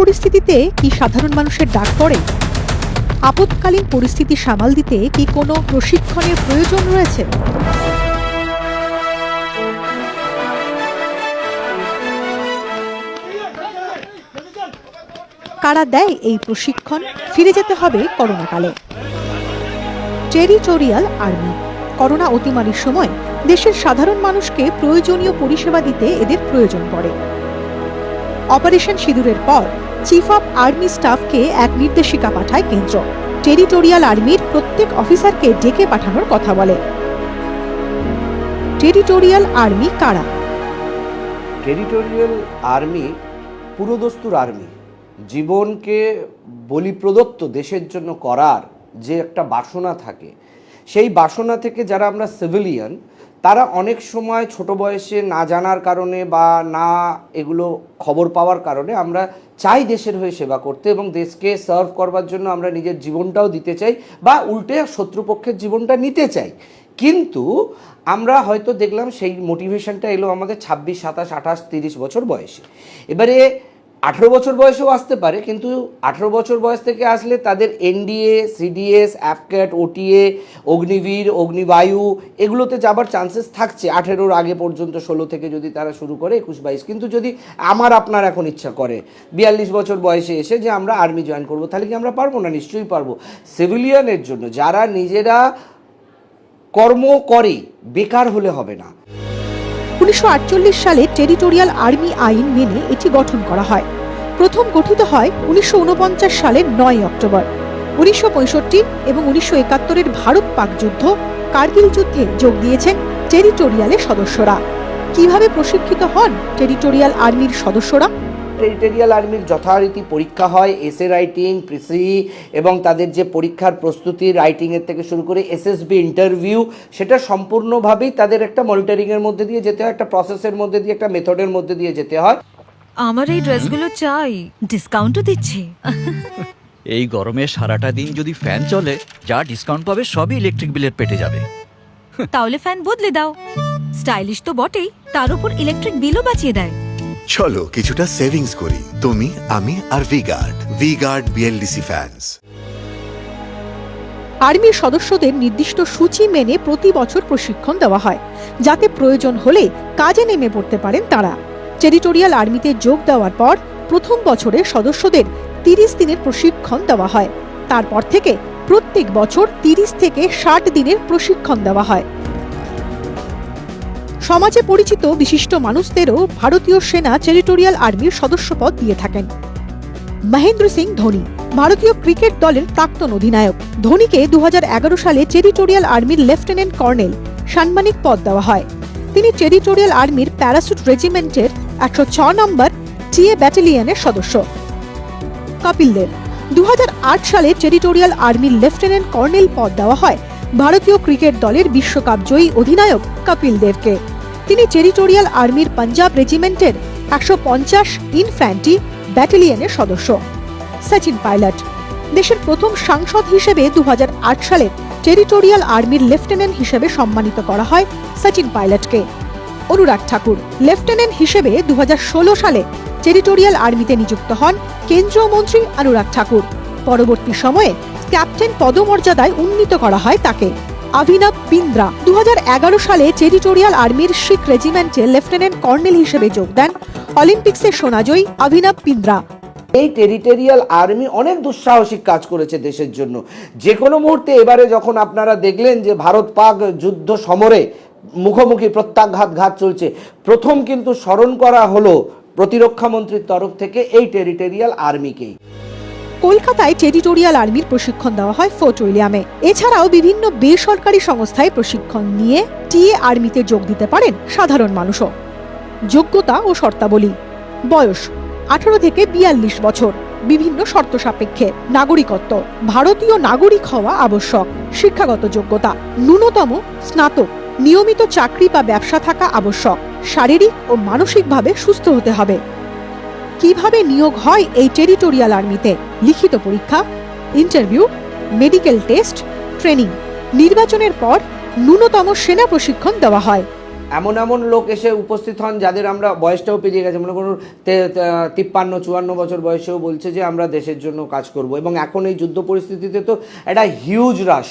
পরিস্থিতিতে কি সাধারণ মানুষের ডাক পড়ে? আপৎকালীন পরিস্থিতি সামাল দিতে কি কোনো প্রশিক্ষণের প্রয়োজন রয়েছে? কারা দেয় এই প্রশিক্ষণ? ফিরে যেতে হবে করোনাকালে। Territorial army. করোনা অতিমারির সময় দেশের সাধারণ মানুষকে প্রয়োজনীয় পরিষেবা দিতে এদের প্রয়োজন পড়ে। অপারেশন সিঁদুরের পর চিফ অফ আর্মি স্টাফকে এক নির্দেশিকা পাঠায় কেন্দ্র। টেরিটোরিয়াল আর্মির প্রত্যেক অফিসারকে ডেকে পাঠানোর কথা বলে। টেরিটোরিয়াল আর্মি কারা? টেরিটোরিয়াল আর্মি পুরোদস্তুর আর্মি জীবনকে বলি প্রদত্ত দেশের জন্য করার যে একটা বাসনা থাকে সেই বাসনা থেকে যারা আমরা সিভিলিয়ান তারা অনেক সময় ছোট বয়সে না জানার কারণে বা না এগুলো খবর পাওয়ার কারণে আমরা চাই দেশের হয়ে সেবা করতে এবং দেশকে সার্ভ করবার জন্য আমরা নিজের জীবনটাও দিতে চাই বা উল্টে শত্রুপক্ষের জীবনটা নিতে চাই। কিন্তু আমরা হয়তো দেখলাম সেই মোটিভেশনটা এলো আমাদের ছাব্বিশ, সাতাশ, আঠাশ, তিরিশ বছর বয়সে। এবারে আঠেরো বছর বয়সেও আসতে পারে, কিন্তু আঠেরো বছর বয়স থেকে আসলে তাদের NDA, CDS, AFCAT, OTA, Agniveer, Agnivayu এগুলোতে যাবার চান্সেস থাকছে। আঠেরোর আগে পর্যন্ত ষোলো থেকে যদি তারা শুরু করে একুশ, বাইশ। কিন্তু যদি আমার, আপনার এখন ইচ্ছা করে বিয়াল্লিশ বছর বয়সে এসে যে আমরা আর্মি জয়েন করব, তাহলে কি আমরা পারব না? নিশ্চয়ই পারব। সিভিলিয়ানের জন্য যারা নিজেরা কর্ম করে, বেকার হলে হবে না। উনিশশো সালে টেরিটোরিয়াল আর্মি আইন মেনে এটি গঠন করা হয়। প্রথম গঠিত হয় উনিশশো সালের নয় অক্টোবর। উনিশশো পঁয়ষট্টি এবং উনিশশো একাত্তরের ভারত পাক যুদ্ধ কার্গিল যুদ্ধে যোগ দিয়েছেন টেরিটোরিয়ালের সদস্যরা। কীভাবে প্রশিক্ষিত হন টেরিটোরিয়াল আর্মির সদস্যরা? টেরিটোরিয়াল আর্মির যথারীতি পরীক্ষা হয় এসএ রাইটিং প্রিসি এবং তাদের যে পরীক্ষার প্রস্তুতি রাইটিংয়ের থেকে শুরু করে এসএসবি ইন্টারভিউ সেটা সম্পূর্ণভাবেই তাদের একটা মনিটরিংয়ের মধ্যে দিয়ে যেতে হয় একটা প্রসেসের মধ্যে দিয়ে একটা মেথডের মধ্যে দিয়ে যেতে হয়। আমার এই ড্রেসগুলো চাই ডিসকাউন্টও দিচ্ছে। এই গরমে সারাটা দিন যদি ফ্যান চলে যা ডিসকাউন্ট পাবে সবই ইলেকট্রিক বিলের পেটে যাবে। তাহলে ফ্যান বদলে দাও। স্টাইলিশ তো বটেই তার উপর ইলেকট্রিক বিলও বাঁচিয়ে দেয়। চলো কিছুটা সেভিংস করি। তুমি, আমি আর V Guard V Guard BLDC fans আর্মির সদস্যদের নির্দিষ্ট সূচি মেনে প্রতি বছর প্রশিক্ষণ দেওয়া হয়, যাতে প্রয়োজন হলে কাজে নেমে পড়তে পারেন তারা। টেরিটোরিয়াল আর্মিতে যোগ দেওয়ার পর প্রথম বছরে সদস্যদের তিরিশ দিনের প্রশিক্ষণ দেওয়া হয়। তারপর থেকে প্রত্যেক বছর তিরিশ থেকে ষাট দিনের প্রশিক্ষণ দেওয়া হয়। সমাজে পরিচিত বিশিষ্ট মানুষদেরও ভারতীয় সেনা টেরিটোরিয়াল আর্মির সদস্যপদ দিয়ে থাকেন। মহেন্দ্র সিং ধোনি, ভারতীয় ক্রিকেট দলের প্রাক্তন অধিনায়ক। ধোনিকে দুহাজার এগারো সালে টেরিটোরিয়াল আর্মির লেফটেন্যান্ট কর্নেল সাম্মানিক পদ দেওয়া হয়। তিনি টেরিটোরিয়াল আর্মির প্যারাসুট রেজিমেন্টের একশো ছ নম্বর টিএ ব্যাটালিয়নের সদস্য। কপিল দেব দু হাজার আট সালে টেরিটোরিয়াল আর্মির লেফটেন্যান্ট কর্নেল পদ দেওয়া হয় ভারতীয় ক্রিকেট দলের বিশ্বকাপ জয়ী অধিনায়ক কপিল দেবকে তিনি টেরিটোরিয়াল আর্মির পাঞ্জাব রেজিমেন্টের একশো পঞ্চাশ ইনফ্যান্টি ব্যাটালিয়নের সদস্য। সচিন পাইলট, দেশের প্রথম সাংসদ হিসেবে দু সালে টেরিটোরিয়াল আর্মির লেফটেন্যান্ট হিসেবে সম্মানিত করা হয় সচিন পাইলটকে। অনুরাগ ঠাকুর, লেফটেন্যান্ট হিসেবে দু হাজার ষোলো সালে টেরিটোরিয়াল আর্মিতে নিযুক্ত হন কেন্দ্রীয় মন্ত্রী অনুরাগ ঠাকুর। পরবর্তী সময়ে ক্যাপ্টেন পদমর্যাদায় উন্নীত করা হয় তাকে। অভিনব বিন্দ্রা। দু সালে টেরিটোরিয়াল আর্মির শিখ রেজিমেন্টে লেফটেন্যান্ট কর্নেল হিসেবে যোগ দেন অলিম্পিক্সে সোনাজয়ী অভিনব বিন্দ্রা। এই টেরিটোরিয়াল আর্মি অনেক দুঃসাহসিক কাজ করেছে দেশের জন্য। যে কোনো মুহূর্তে এবারে যখন আপনারা দেখলেন যে ভারত পাক যুদ্ধ সমরে মুখোমুখি প্রত্যাঘাত ঘাত চলছে, প্রথম কিন্তু স্মরণ করা হলো প্রতিরক্ষা মন্ত্রীর তরফ থেকে এই টেরিটোরিয়াল আর্মিকেই। কলকাতায় টেরিটোরিয়াল আর্মির প্রশিক্ষণ দেওয়া হয় ফোর্ট উইলিয়ামে এছাড়াও বিভিন্ন বেসরকারি সংস্থায় প্রশিক্ষণ নিয়ে টিএ আর্মিতে যোগ দিতে পারেন সাধারণ মানুষও। যোগ্যতা ও শর্তাবলী। বয়স, আঠারো থেকে বিয়াল্লিশ বছর। বিভিন্ন শর্ত সাপেক্ষে নাগরিকত্ব। ভারতীয় নাগরিক হওয়া আবশ্যক। শিক্ষাগত যোগ্যতা। ন্যূনতম স্নাতক। নিয়মিত চাকরি বা ব্যবসা থাকা আবশ্যক। শারীরিক ও মানসিকভাবে সুস্থ হতে হবে। কীভাবে নিয়োগ হয় এই টেরিটোরিয়াল আর্মিতে? লিখিত পরীক্ষা, ইন্টারভিউ, মেডিকেল টেস্ট, ট্রেনিং। নির্বাচনের পর ন্যূনতম সেনা প্রশিক্ষণ দেওয়া হয়। এমন এমন লোক এসে উপস্থিত হন যাদের আমরা বয়সটাও পেরিয়ে গেছে। মনে করুন তিপ্পান্ন, চুয়ান্ন বছর বয়সেও বলছে যে, আমরা দেশের জন্য কাজ করব। এবং এখন এই যুদ্ধ পরিস্থিতিতে তো একটা হিউজ রাশ